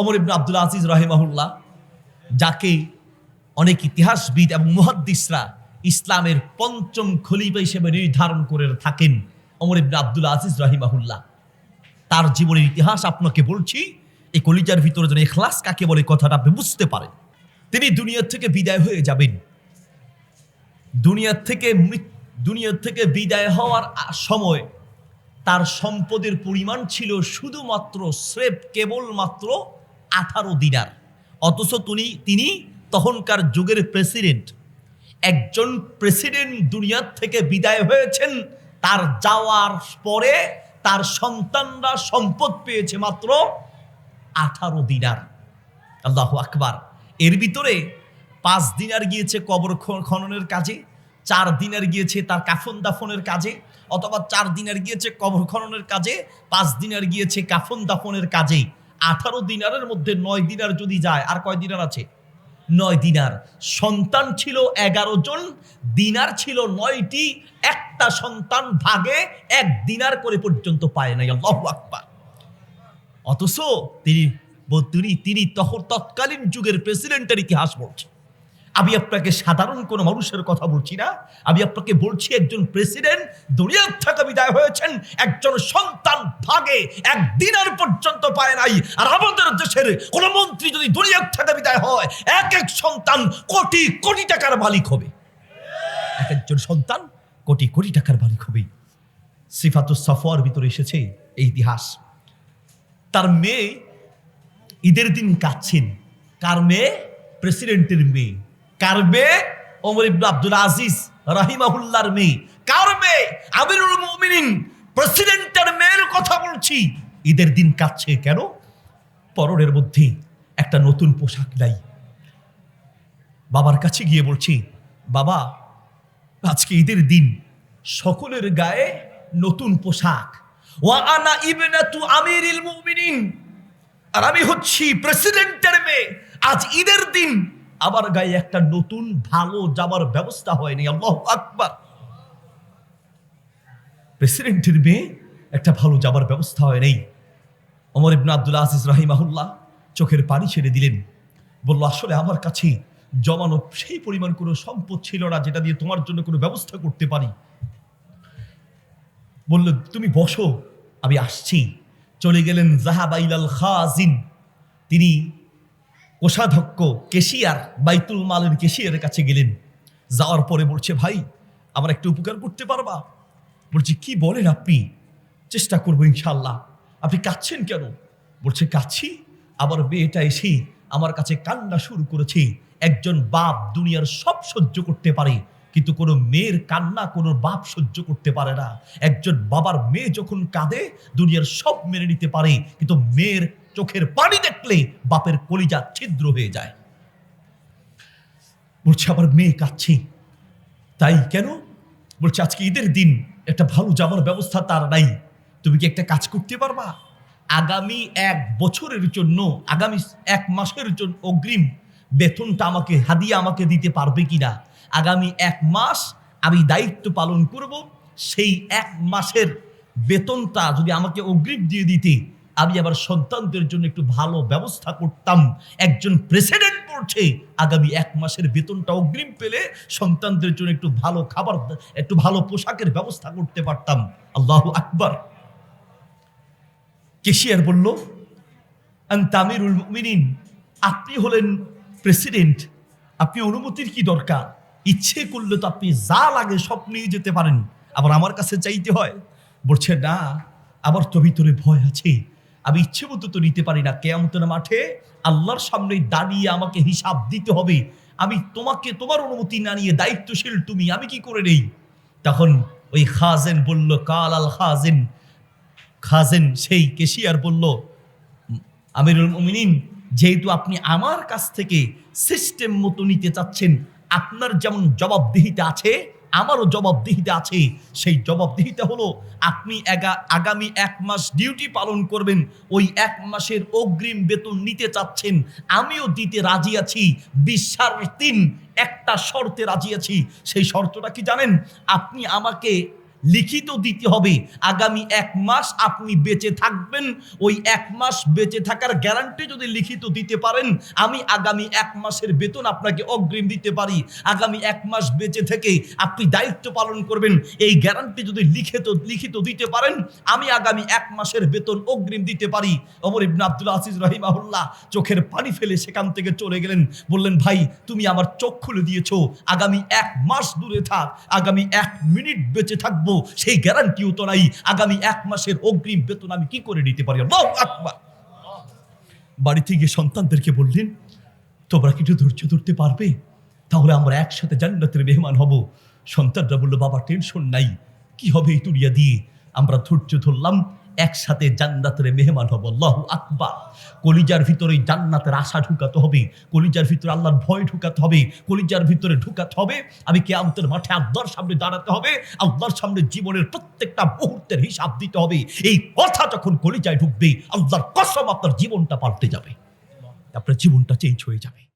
ওমর ইবনে আব্দুল আজিজ রাহিমাহুল্লাহ, যাকে অনেক ইতিহাসবিদ এবং মুহাদ্দিসরা ইসলামের পঞ্চম খলিফা হিসেবে নির্ধারণ করে থাকেন ওমর ইবনে আব্দুল আজিজ রহিমাহুল্লাহ। তার জীবনের ইতিহাস আপনাকে বলছি, এই কলিজার ভিতরে যেন এখলাস কাকে বলে কথাটা আপনি বুঝতে পারেন। তিনি দুনিয়ার থেকে বিদায় হয়ে যাবেন। দুনিয়ার থেকে দুনিয়ার থেকে বিদায় হওয়ার সময় তার সম্পদের পরিমাণ ছিল শুধুমাত্র স্রেফ কেবলমাত্র আঠারো দিনার। অথচ তিনি তিনি তখনকার যুগের প্রেসিডেন্ট। একজন প্রেসিডেন্ট দুনিয়ার থেকে বিদায় হয়েছেন। তার যাওয়ার পরে তার সন্তানরা সম্পদ পেয়েছে মাত্র আঠারো দিনার। আল্লাহ আকবার। এর ভিতরে পাঁচ দিনার গিয়েছে কবর খননের কাজে, চার দিনের গিয়েছে তার কাফন দাফনের কাজে, অথবা চার দিনের গিয়েছে কবর খননের কাজে, পাঁচ দিনের গিয়েছে কাফন দাফনের কাজে আঠারো দিনারের মধ্যে নয় দিনার যদি যায়, আর কয় দিনার আছে? নয় দিনার। সন্তান ছিল এগারো জন, দিনার ছিল নয়টি, একটা সন্তান ভাগে এক দিনার করে পর্যন্ত পায় নাই, আল্লাহ আকবার। অথচ তিনি তিনি তখন তৎকালীন যুগের প্রেসিডেন্টের ইতিহাস বলছে। আমি আপনাকে সাধারণ কোনো মানুষের কথা বলছি না। আমি আপনাকে বলছি একজন প্রেসিডেন্ট দুনিয়ার থেকে বিদায় হয়েছেন, একজন সন্তান ভাগে এক দিনের পর্যন্ত পায় নাই। আর আমাদের দেশের কোন মন্ত্রী যদি দুনিয়ার থেকে বিদায় হয়, এক এক সন্তান কোটি কোটি টাকার মালিক হবে। এক একজন সন্তান কোটি কোটি টাকার মালিক হবে। সিফাতুস সফর ভিতরে এসেছে এই ইতিহাস। তার মেয়ে ঈদের দিন কাচ্ছেন কার মেয়ে? প্রেসিডেন্টের মেয়ে। কার মেয়ে? ওমর ইবনে আব্দুল আজিজ রাহিমাহুল্লাহর মেয়ে। কার আমিরুল মুমিনিন। প্রেসিডেন্টের মেয়ের কথা বলছি। ঈদের দিন কাচ্ছে কেন? পরনের মধ্যে একটা নতুন পোশাক নাই। বাবার কাছে গিয়ে বলছি, বাবা, আজকে ঈদের দিন সকলের গায়ে নতুন পোশাক। ওয়া আনা ইবনাতু আমিরিল মুমিনিন। আর আমি হচ্ছি প্রেসিডেন্টের মেয়ে। আজ ঈদের দিন আমার গায়ে একটা নতুন ভালো যাবার ব্যবস্থা হয়নি। আল্লাহ আকবার। প্রেসিডেন্টের মেয়ে একটা ভালো যাবার ব্যবস্থা হয় নেই অমর ইবনা আব্দুল আজিজ রাহিমাহুল্লাহ চোখের পানি ছেড়ে দিলেন। বলল, আসলে আমার কাছে জমানো সেই পরিমাণ কোনো সম্পদ ছিল না যেটা দিয়ে তোমার জন্য কোনো ব্যবস্থা করতে পারি। বলল, তুমি বসো, আমি আসছি। চলে গেলেন জাহাবাইলাল খাজিন। তিনি কোষাধ্যক্ষ কেশিয়ার বাইতুল মালের কেশিয়ারের কাছে গেলেন। যাওয়ার পরে বলছে, ভাই, আমার একটু উপকার করতে পারবা? বলছে, কি বলেন আপনি? চেষ্টা করব ইনশাল্লাহ আপনি কাঁদছেন কেন? বলছে কাচ্ছি আবার মেয়েটা এসে আমার কাছে কান্না শুরু করেছে। একজন বাপ দুনিয়ার সব সহ্য করতে পারে, কিন্তু কোনো মেয়ের কান্না, কোনো বাপ সহ্য করতে পারে না। একজন বাবার মেয়ে যখন কাঁদে, দুনিয়ার সব মেনে নিতে পারে, কিন্তু মেয়ের চোখের পানি দেখলে বাপের কলিজা ছিদ্র হয়ে যায়। বলছে আবার মেয়ে কাচ্ছে তাই কেন? বলছে, আজকে ঈদের দিন, একটা ভালো জামার ব্যবস্থা তার নাই। তুমি কি একটা কাজ করতে পারবা? আগামী এক বছরের জন্য, আগামী এক মাসের জন্য অগ্রিম বেতনটা আমাকে, হাদিয়া আমাকে দিতে পারবে কিনা? আগামী এক মাস আমি দায়িত্ব পালন করব, সেই এক মাসের বেতনটা যদি আমাকে অগ্রিম দিয়ে দিতে আমি আবার সন্তানদের জন্য একটু ভালো ব্যবস্থা করতাম। একজন প্রেসিডেন্ট পড়ছে। আগামী এক মাসের বেতনটা অগ্রিম পেলে সন্তানদের জন্য একটু ভালো খাবার, একটু ভালো পোশাকের ব্যবস্থা করতে পারতাম। আল্লাহ আকবার। কেশিয়ার বলল তামিরুল মুমিনিন, আপনি হলেন প্রেসিডেন্ট আপনি অনুমতির কি দরকার? ইচ্ছে করলে তো আপনি যা লাগে সব নিয়ে যেতে পারেন। আবার আমার কাছে চাইতে হয়। বলছে, না আবার তো ভিতরে ভয় আছে। আমি ইচ্ছে মতো তো নিতে পারি না। কেয়ামতের মাঠে আল্লাহর সামনে দাঁড়িয়ে আমাকে হিসাব দিতে হবে। আমি তোমাকে, তোমার অনুমতি না নিয়ে দায়িত্বশীল তুমি, আমি কি করে নেই? তখন ওই খাজেন বলল, কাল আল খাজেন। খাজেন সেই কেশিয়ার বলল, আমিরুল মুমিনিন, যেহেতু আপনি আমার কাছ থেকে সিস্টেম মতো নিতে চাচ্ছেন, আপনার যেমন জবাবদিহিতা আছে আমারও জবাবদিহিতে আছে। সেই জবাবদিহিতে হলো, আপনি আগামী এক মাস ডিউটি পালন করবেন, ওই এক মাসের অগ্রিম বেতন নিতে চাচ্ছেন। আমিও দিতে রাজি আছি। বিশ্বাস তিন, একটা শর্তে রাজি আছি। সেই শর্তটা কি জানেন? আপনি আমাকে লিখিত দিতে হবে। আগামী এক মাস আপনি বেঁচে থাকবেন। ওই এক মাস বেঁচে থাকার গ্যারান্টি যদি লিখিত দিতে পারেন, আমি আগামী এক মাসের বেতন আপনাকে অগ্রিম দিতে পারি। আগামী এক মাস বেঁচে থেকে আপনি দায়িত্ব পালন করবেন। এই গ্যারান্টি যদি লিখিত লিখিত দিতে পারেন, আমি আগামী এক মাসের বেতন অগ্রিম দিতে পারি। অমর ইবনে আব্দুল আসিস রহিমাহুল্লাহ চোখের পানি ফেলে সেখান থেকে চলে গেলেন। বললেন, ভাই, তুমি আমার চোখ খুলে দিয়েছ। আগামী এক মাস দূরে থাক। আগামী এক মিনিট বেঁচে থাকব। সেই গ্যারান্টিও তো নাই, আগামী এক মাসের অগ্রিম বেতন আমি কি করে নিতে পারি? আকবার। বাড়িতে গিয়ে সন্তানদেরকে বললেন, তোমরা কিছু ধৈর্য ধরতে পারবে? তাহলে আমরা একসাথে জান্নাতের মেহমান হব। সন্তানরা বলল, বাবা টেনশন নাই। কি হবে এই তুলিয়া দিয়ে? আমরা ধৈর্য ধরলাম একসাথে জান্নাতের মেহমান হব। আল্লাহু আকবার। কলিজার ভিতরে জান্নাতের আশা ঢুকাতে হবে। কলিজার ভিতরে আল্লাহর ভয় ঢুকাতে হবে। কলিজার ভিতরে ঢুকাতে হবে। আমি কেয়ামতের মাঠে আল্লাহর সামনে দাঁড়াতে হবে। আল্লাহর সামনে জীবনের প্রত্যেকটা মুহূর্তের হিসাব দিতে হবে। এই কথা যখন কলিজায় ঢুকবে, আল্লাহর কসম আপনার জীবনটা পাল্টে যাবে। আপনার জীবনটা চেঞ্জ হয়ে যাবে।